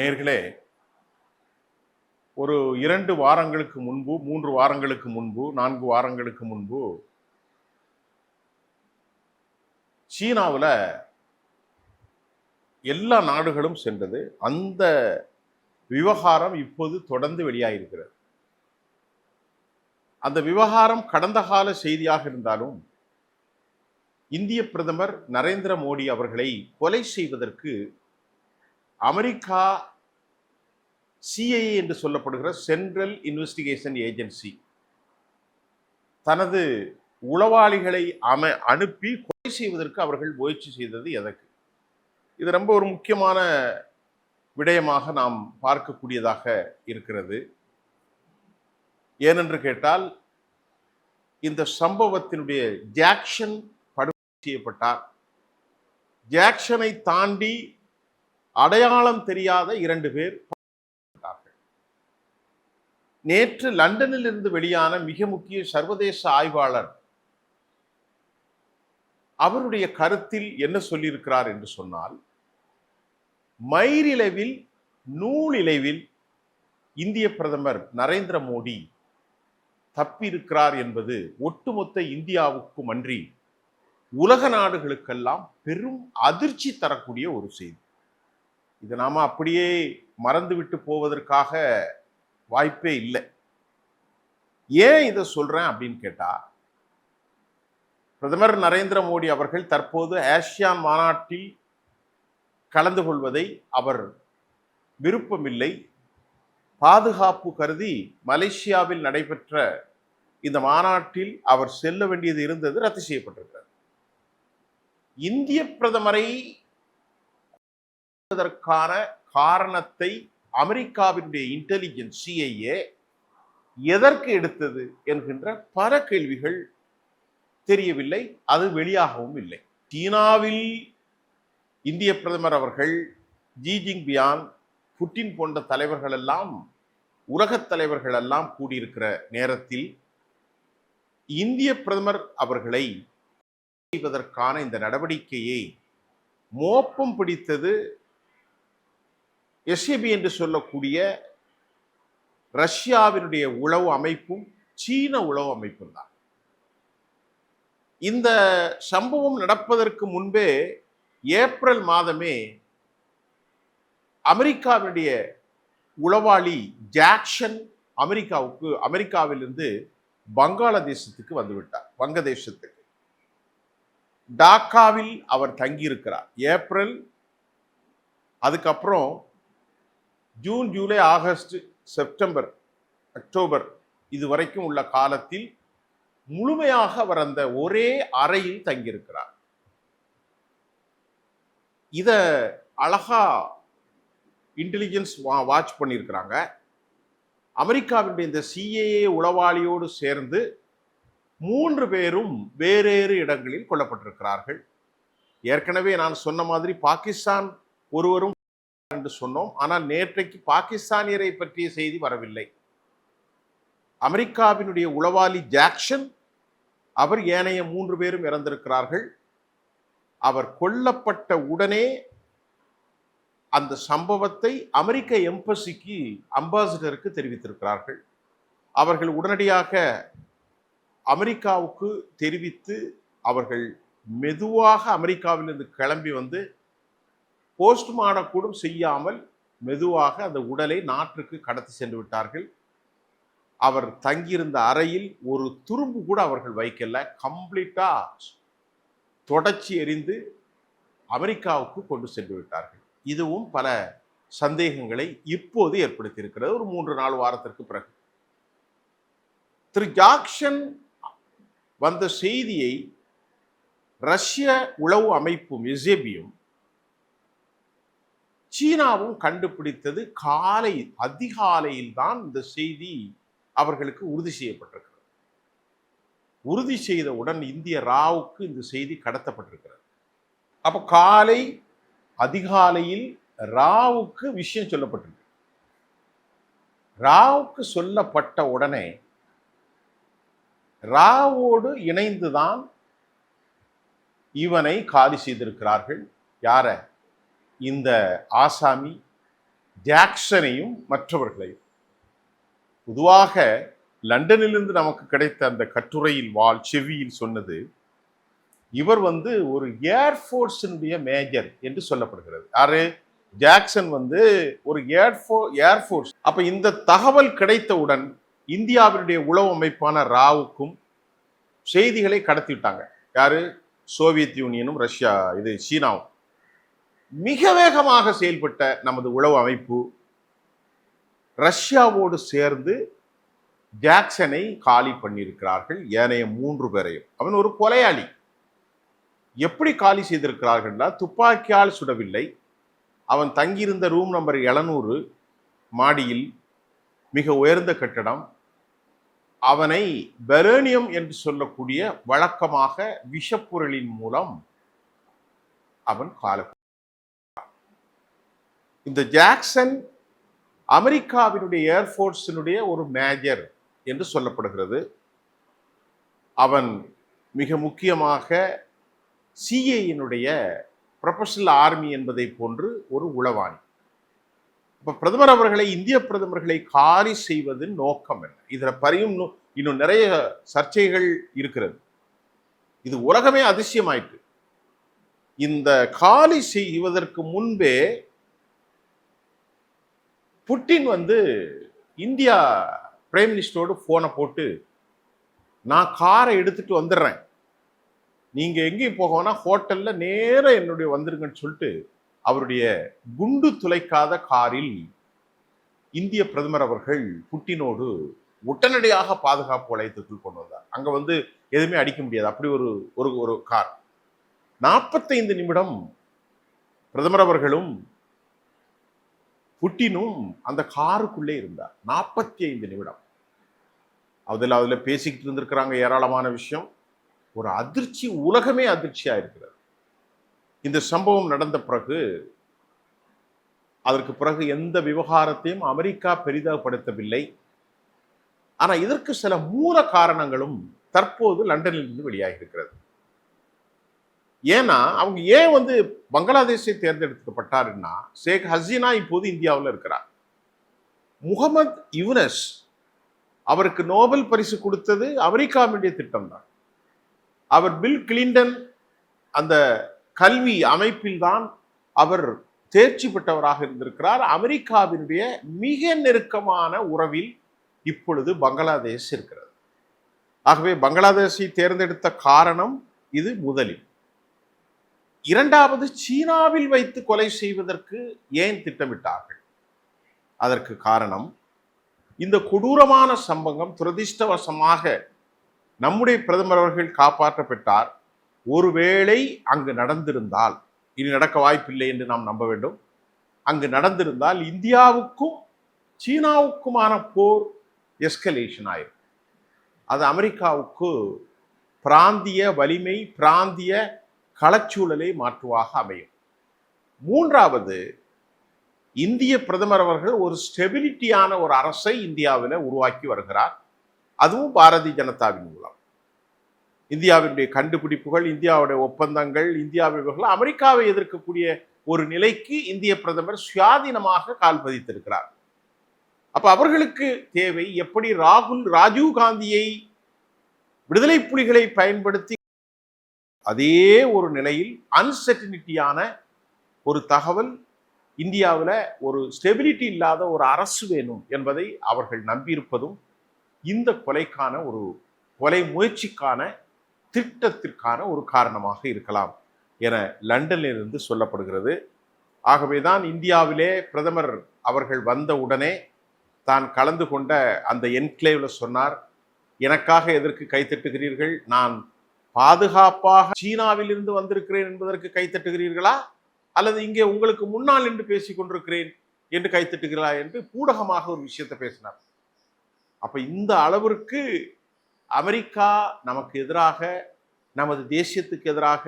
நேர்களே ஒரு இரண்டு வாரங்களுக்கு முன்பு மூன்று வாரங்களுக்கு முன்பு நான்கு வாரங்களுக்கு முன்பு சீனாவில் எல்லா நாடுகளும் சென்றது. அந்த விவகாரம் இப்போது தொடர்ந்து வெளியாகிருக்கிறது அந்த விவகாரம் கடந்த கால செய்தியாக இருந்தாலும் இந்திய பிரதமர் நரேந்திர மோடி அவர்களை கொலை செய்வதற்கு அமெரிக்கா சிஐஏ என்று சொல்லப்படுகிற சென்ட்ரல் இன்வெஸ்டிகேஷன் ஏஜென்சி தனது உளவாளிகளை அம அனுப்பி கொலை செய்வதற்கு அவர்கள் முயற்சி செய்தது எதற்கு? இது ரொம்ப ஒரு முக்கியமான விடயமாக நாம் பார்க்கக்கூடியதாக இருக்கிறது. ஏனென்று கேட்டால் இந்த சம்பவத்தினுடைய ஜாக்சன் படுகொலை செய்யப்பட்டார். ஜாக்ஷனை தாண்டி அடையாளம் தெரியாத இரண்டு பேர் நேற்று லண்டனில் இருந்து வெளியான மிக முக்கிய சர்வதேச ஆய்வாளர் அவருடைய கருத்தில் என்ன சொல்லியிருக்கிறார் என்று சொன்னால் மயிரிழவில் நூலிழைவில் இந்திய பிரதமர் நரேந்திர மோடி தப்பியிருக்கிறார் என்பது ஒட்டுமொத்த இந்தியாவுக்கும் அன்றி உலக நாடுகளுக்கெல்லாம் பெரும் அதிர்ச்சி தரக்கூடிய ஒரு செய்தி. இது நாம அப்படியே மறந்து விட்டு போவதற்காக வாய்ப்பே இல்லை. ஏன் இதை சொல்றேன் அப்படின்னு கேட்டால் பிரதமர் நரேந்திர மோடி அவர்கள் தற்போது ஆசியான் மாநாட்டில் கலந்து கொள்வதை அவர் விருப்பமில்லை. பாதுகாப்பு கருதி மலேசியாவில் நடைபெற்ற இந்த மாநாட்டில் அவர் செல்ல வேண்டியது இருந்தது ரத்து செய்யப்பட்டிருக்கிறார் இந்திய பிரதமரை அதற்கான காரணத்தை அமெரிக்காவினுடைய இன்டெலிஜென்ஸ் சிஐஏ எதற்கு எடுத்தது என்கின்ற பல கேள்விகள் தெரியவில்லை. அது வெளியாகவும் இல்லை. சீனாவில் இந்திய பிரதமர் அவர்கள் ஜி பியான் புட்டின் போன்ற தலைவர்கள் எல்லாம் உலகத் தலைவர்கள் எல்லாம் கூடியிருக்கிற நேரத்தில் இந்திய பிரதமர் அவர்களை செய்வதற்கான இந்த நடவடிக்கையை மோப்பம் பிடித்தது எஸ்ஏபி என்று சொல்லக்கூடிய ரஷ்யாவினுடைய உளவு அமைப்பும் சீன உளவு அமைப்பும் தான். இந்த சம்பவம் நடப்பதற்கு முன்பே ஏப்ரல் மாதமே அமெரிக்காவினுடைய உளவாளி ஜாக்சன் அமெரிக்காவுக்கு அமெரிக்காவிலிருந்து வங்காளதேசத்துக்கு வந்துவிட்டார். வங்கதேசத்துக்கு. டாக்காவில் அவர் தங்கியிருக்கிறார். ஏப்ரல் அதுக்கப்புறம் June July August September October இது வரைக்கும் உள்ள காலத்தில் முழுமையாக அவர் அந்த ஒரே அறையில் தங்கியிருக்கிறார். இத அழகா இன்டெலிஜென்ஸ் வாட்ச் பண்ணியிருக்கிறாங்க. அமெரிக்காவினுடைய இந்த சிஏஏ உளவாளியோடு சேர்ந்து மூன்று பேரும் வேறேறு இடங்களில் கொல்லப்பட்டிருக்கிறார்கள். ஏற்கனவே நான் சொன்ன மாதிரி பாகிஸ்தான் ஒருவரும் என்று சொன்னோம். ஆனால் நேற்றைக்கு பாகிஸ்தானியரை பற்றிய செய்தி வரவில்லை. அமெரிக்காவினுடைய உளவாளி ஜாக்சன் அவர் ஏனைய மூன்று பேரும் இறந்திருக்கிறார்கள். அவர் கொல்லப்பட்ட உடனே அந்த சம்பவத்தை அமெரிக்க எம்பசிக்கு அம்பாசிடருக்கு தெரிவித்திருக்கிறார்கள். அவர்கள் உடனடியாக அமெரிக்காவுக்கு தெரிவித்து அவர்கள் மெதுவாக அமெரிக்காவிலிருந்து கிளம்பி வந்து போஸ்ட்மார்டம் கூட செய்யாமல் மெதுவாக அந்த உடலை நாட்டுக்கு கடத்தி சென்று விட்டார்கள். அவர் தங்கியிருந்த அறையில் ஒரு துரும்பு கூட அவர்கள் வைக்கல. கம்ப்ளீட்டா தொடச்சி எறிந்து அமெரிக்காவுக்கு கொண்டு சென்று விட்டார்கள். இதுவும் பல சந்தேகங்களை இப்போது ஏற்படுத்தியிருக்கிறது. ஒரு மூன்று நாலு வாரத்திற்கு பிறகு. திரு ஜாக்சன் வந்த செய்தியை ரஷ்ய உளவு அமைப்பும் எசேபியும் சீனாவும் கண்டுபிடித்தது காலை அதிகாலையில் தான் இந்த செய்தி அவர்களுக்கு உறுதி செய்யப்பட்டிருக்கிறது. உறுதி செய்தவுடன் இந்திய ராவுக்கு இந்த செய்தி கடத்தப்பட்டிருக்கிறது. அப்போ காலை அதிகாலையில் ராவுக்கு விஷயம் சொல்லப்பட்டிருக்கு. ராவுக்கு சொல்லப்பட்ட உடனே ராவோடு இணைந்துதான் இவனை காலி செய்திருக்கிறார்கள். யாரை? இந்த ஆசாமி ஜாக்சனையும் மற்றவர்களையும். பொதுவாக லண்டனிலிருந்து நமக்கு கிடைத்த அந்த கட்டுரையில் வால் செவியில் சொன்னது இவர் வந்து ஒரு ஏர்ஃபோர்ஸினுடைய மேஜர் என்று சொல்லப்படுகிறது. யாரு? ஜாக்சன் வந்து ஒரு ஏர்ஃபோ ஏர்ஃபோர்ஸ் அப்போ இந்த தகவல் கிடைத்தவுடன் இந்தியாவினுடைய உளவு அமைப்பான ராவுக்கும் செய்திகளை கடத்திவிட்டாங்க. யாரு? சோவியத் யூனியனும் ரஷ்யா இது சீனாவும். மிக வேகமாக செயல்பட்ட நமது உளவு அமைப்பு ரஷ்யாவோடு சேர்ந்து ஜாக்சனை காலி பண்ணியிருக்கிறார்கள் ஏனைய மூன்று பேரையும். அவன் ஒரு கொலையாளி. எப்படி காலி செய்திருக்கிறார்கள்னா துப்பாக்கியால் சுடவில்லை. அவன் தங்கியிருந்த ரூம் நம்பர் எழுநூறு மாடியில் மிக உயர்ந்த கட்டடம். அவனை பெரேனியம் என்று சொல்லக்கூடிய வழக்கமாக விஷப்பொருளின் மூலம் அவன் கால இந்த ஜாக்சன் அமெரிக்காவினுடைய ஏர்ஃபோர்ஸினுடைய ஒரு மேஜர் என்று சொல்லப்படுகிறது. அவன் மிக முக்கியமாக சிஏயினுடைய ப்ரொஃபஷனல் ஆர்மி என்பதை போன்று ஒரு உளவாணி. இப்போ பிரதமர் அவர்களை இந்திய பிரதமர்களை காலி செய்வதன் நோக்கம் என்ன? இதில் பரியும் இன்னும் நிறைய சர்ச்சைகள் இருக்கிறது. இது உலகமே அதிசயமாயிட்டு இந்த காலி செய்வதற்கு முன்பே புட்டின் வந்து இந்தியா பிரைம் மினிஸ்டரோடு ஃபோனை போட்டு நான் காரை எடுத்துட்டு வந்துடுறேன். நீங்கள் எங்கேயும் போகணும்னா ஹோட்டலில் நேராக என்னுடைய வந்துருங்கன்னு சொல்லிட்டு அவருடைய குண்டு துளைக்காத காரில் இந்திய பிரதமர் அவர்கள் புட்டினோடு உடனடியாக பாதுகாப்பு வளையத்துக்குள் கொண்டு வந்தார். அங்கே வந்து எதுவுமே அடிக்க முடியாது. அப்படி ஒரு ஒரு ஒரு கார் நாற்பத்தைந்து நிமிடம் பிரதமர் அவர்களும் புட்டினும் அந்த காருக்குள்ளே இருந்தார். நாற்பத்தி ஐந்து நிமிடம். அதில் அதில் பேசிக்கிட்டு இருந்திருக்கிறாங்க ஏராளமான விஷயம். ஒரு அதிர்ச்சி உலகமே அதிர்ச்சியாக இருக்கிறது. இந்த சம்பவம் நடந்த பிறகு அதற்கு பிறகு எந்த விவகாரத்தையும் அமெரிக்கா பெரிதாகப்படுத்தவில்லை. ஆனால் இதற்கு சில மூல காரணங்களும் தற்போது லண்டனில் இருந்து வெளியாகி இருக்கிறது. ஏன்னா அவங்க ஏன் வந்து பங்களாதேஷை தேர்ந்தெடுக்கப்பட்டாருன்னா ஷேக் ஹசீனா இப்போது இந்தியாவில் இருக்கிறார். முகமது யுனஸ் அவருக்கு நோபல் பரிசு கொடுத்தது அமெரிக்காவுடைய திட்டம்தான். அவர் பில் கிளின்டன் அந்த கல்வி அமைப்பில்தான் அவர் தேர்ச்சி பெற்றவராக இருந்திருக்கிறார். அமெரிக்காவினுடைய மிக நெருக்கமான உறவில் இப்பொழுது பங்களாதேஷ் இருக்கிறது. ஆகவே பங்களாதேஷை தேர்ந்தெடுத்த காரணம் இது முதலில். இரண்டாவது சீனாவில் வைத்து கொலை செய்வதற்கு ஏன் திட்டமிட்டார்கள்? அதற்கு காரணம் இந்த கொடூரமான சம்பவம் துரதிர்ஷ்டவசமாக நம்முடைய பிரதமர் அவர்கள் காப்பாற்றப்பட்டார். ஒருவேளை அங்கு நடந்திருந்தால் இனி நடக்க வாய்ப்பில்லை என்று நாம் நம்ப வேண்டும். அங்கு நடந்திருந்தால் இந்தியாவுக்கும் சீனாவுக்குமான போர் எஸ்கலேஷன் ஆயிருக்கும் அது அமெரிக்காவுக்கு பிராந்திய வலிமை பிராந்திய களச்சூழலை மாற்றுவாக அமையும். மூன்றாவது இந்திய பிரதமர் அவர்கள் ஒரு ஸ்டெபிலிட்டியான ஒரு அரசை இந்தியாவில் உருவாக்கி வருகிறார். அதுவும் பாரதிய ஜனதாவின் மூலம். இந்தியாவினுடைய கண்டுபிடிப்புகள் இந்தியாவுடைய ஒப்பந்தங்கள் இந்தியாவில் அமெரிக்காவை எதிர்க்கக்கூடிய ஒரு நிலைக்கு இந்திய பிரதமர் சுயாதீனமாக கால் பதித்திருக்கிறார். அப்ப அவர்களுக்கு தேவை எப்படி ராகுல் ராஜீவ் காந்தியை விடுதலை புலிகளை பயன்படுத்தி அதே ஒரு நிலையில் அன்சர்டினிட்டியான ஒரு தகவல் இந்தியாவில் ஒரு ஸ்டெபிலிட்டி இல்லாத ஒரு அரசு வேணும் என்பதை அவர்கள் நம்பியிருப்பதும் இந்த கொலைக்கான ஒரு கொலை முயற்சிக்கான திட்டத்திற்கான ஒரு காரணமாக இருக்கலாம் என லண்டனிலிருந்து சொல்லப்படுகிறது. ஆகவே தான் இந்தியாவிலே பிரதமர் அவர்கள் வந்த உடனே தான் கலந்து கொண்ட அந்த என்க்ளேவ்ல சொன்னார் எனக்காக எதற்கு கைத்தட்டுகிறீர்கள் நான் பாதுகாப்பாக சீனாவில் இருந்து வந்திருக்கிறேன் என்பதற்கு கைத்தட்டுகிறீர்களா அல்லது இங்கே உங்களுக்கு முன்னால் என்று பேசி கொண்டிருக்கிறேன் என்று கைத்தட்டுகிறா என்று பூடகமாக ஒரு விஷயத்தை பேசினார். அப்போ இந்த அளவிற்கு அமெரிக்கா நமக்கு எதிராக நமது தேசியத்துக்கு எதிராக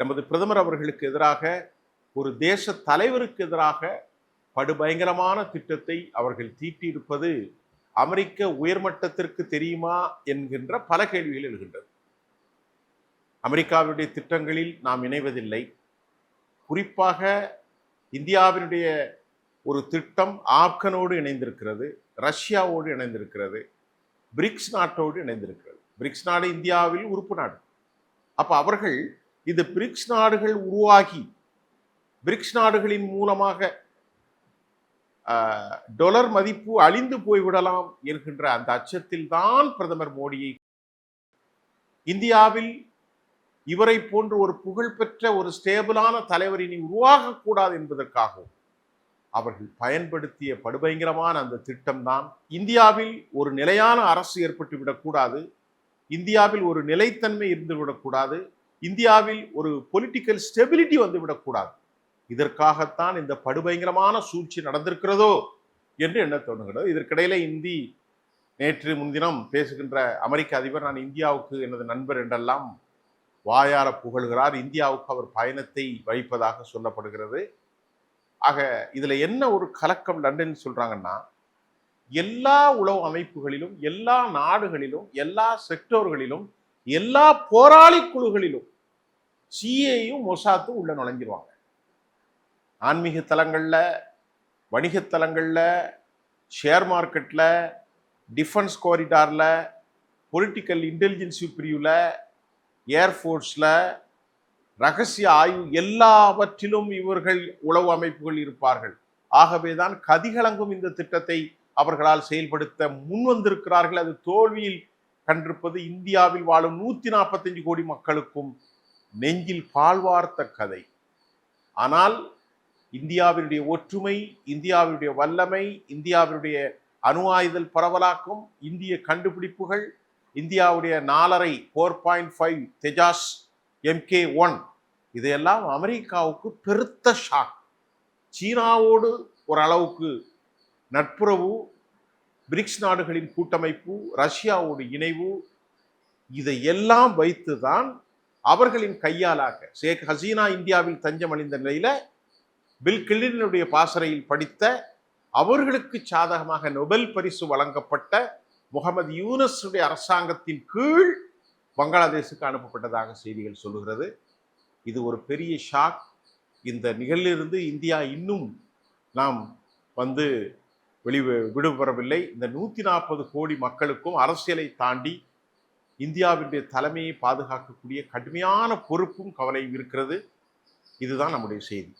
நமது பிரதமர் அவர்களுக்கு எதிராக ஒரு தேச தலைவருக்கு எதிராக படுபயங்கரமான திட்டத்தை அவர்கள் தீட்டியிருப்பது அமெரிக்க உயர்மட்டத்திற்கு தெரியுமா என்கின்ற பல கேள்விகள் எழுகின்றது அமெரிக்காவினுடைய திட்டங்களில் நாம் இணைவதில்லை. குறிப்பாக இந்தியாவினுடைய ஒரு திட்டம் ஆப்கனோடு இணைந்திருக்கிறது ரஷ்யாவோடு இணைந்திருக்கிறது பிரிக்ஸ் நாட்டோடு இணைந்திருக்கிறது. பிரிக்ஸ் நாடு இந்தியாவில் உறுப்பு நாடு. அப்போ அவர்கள் இந்த பிரிக்ஸ் நாடுகள் உருவாகி பிரிக்ஸ் நாடுகளின் மூலமாக டொலர் மதிப்பு அழிந்து போய்விடலாம் என்கின்ற அந்த அச்சத்தில் தான் பிரதமர் மோடியை இந்தியாவில் இவரை போன்ற ஒரு புகழ்பெற்ற ஒரு ஸ்டேபிளான தலைவர் இனி உருவாகக்கூடாது என்பதற்காகவும் அவர்கள் பயன்படுத்திய படுபயங்கரமான அந்த திட்டம்தான் இந்தியாவில் ஒரு நிலையான அரசு ஏற்பட்டு விடக்கூடாது. இந்தியாவில் ஒரு நிலைத்தன்மை இருந்து விடக்கூடாது. இந்தியாவில் ஒரு பொலிட்டிக்கல் ஸ்டெபிலிட்டி வந்து விடக்கூடாது. இதற்காகத்தான் இந்த படுபயங்கரமான சூழ்ச்சி நடந்திருக்கிறதோ என்று என்ன தோணுகிறது இதற்கிடையில இந்தி நேற்று முன்தினம் பேசுகின்ற அமெரிக்க அதிபர் நான் இந்தியாவுக்கு எனது நண்பர் என்றெல்லாம் வாயார புகழ்கிறார். இந்தியாவுக்கு அவர் பயணத்தை வைப்பதாக சொல்லப்படுகிறது. ஆக இதில் என்ன ஒரு கலக்கம் லண்டன் சொல்கிறாங்கன்னா எல்லா உளவு அமைப்புகளிலும் எல்லா நாடுகளிலும் எல்லா செக்டோர்களிலும் எல்லா போராளி குழுகளிலும் சிஏயும் மொசாத்தும் உள்ள நுழைஞ்சிருவாங்க. ஆன்மீக தலங்களில் வணிகத் தலங்களில் ஷேர் மார்க்கெட்டில் டிஃபென்ஸ் கோரிடாரில் பொலிட்டிக்கல் இன்டெலிஜென்சி பிரிவில் ஏர்ஃபோர்ஸில் ரகசிய ஆய்வு எல்லாவற்றிலும் இவர்கள் உளவு அமைப்புகள் இருப்பார்கள். ஆகவேதான் கதிகலங்கும் இந்த திட்டத்தை அவர்களால் செயல்படுத்த முன் வந்திருக்கிறார்கள் அது தோல்வியில் கண்டிருப்பது இந்தியாவில் வாழும் நூற்றி நாற்பத்தஞ்சு கோடி மக்களுக்கும் நெஞ்சில் பால்வார்த்த கதை. ஆனால் இந்தியாவினுடைய ஒற்றுமை இந்தியாவினுடைய வல்லமை இந்தியாவினுடைய அணு ஆயுதல் பரவலாக்கம் இந்திய கண்டுபிடிப்புகள் இந்தியாவுடைய நாலரை four point five Tejas MK one இதையெல்லாம் அமெரிக்காவுக்கு பெருத்த ஷாக் சீனாவோடு ஓரளவுக்கு நட்புறவு பிரிக்ஸ் நாடுகளின் கூட்டமைப்பு ரஷ்யாவோடு இணைவு இதையெல்லாம் வைத்துதான் அவர்களின் கையாலாக ஷேக் ஹசீனா இந்தியாவில் தஞ்சம் அடைந்த நிலையில் பில் கிளினுடைய பாசறையில் படித்த அவர்களுக்கு சாதகமாக நொபெல் பரிசு வழங்கப்பட்ட முகமது யூனஸுடைய அரசாங்கத்தின் கீழ் பங்களாதேஷுக்கு அனுப்பப்பட்டதாக செய்திகள் சொல்லுகிறது. இது ஒரு பெரிய ஷாக். இந்த நிகழ்விலிருந்து இந்தியா இன்னும் நாம் வந்து வெளி விடுபெறவில்லை இந்த நூற்றி நாற்பது கோடி மக்களுக்கும் அரசியலை தாண்டி இந்தியாவினுடைய தலைமையை பாதுகாக்கக்கூடிய கடுமையான பொறுப்பும் கவலையும் இருக்கிறது. இதுதான் நம்முடைய செய்தி.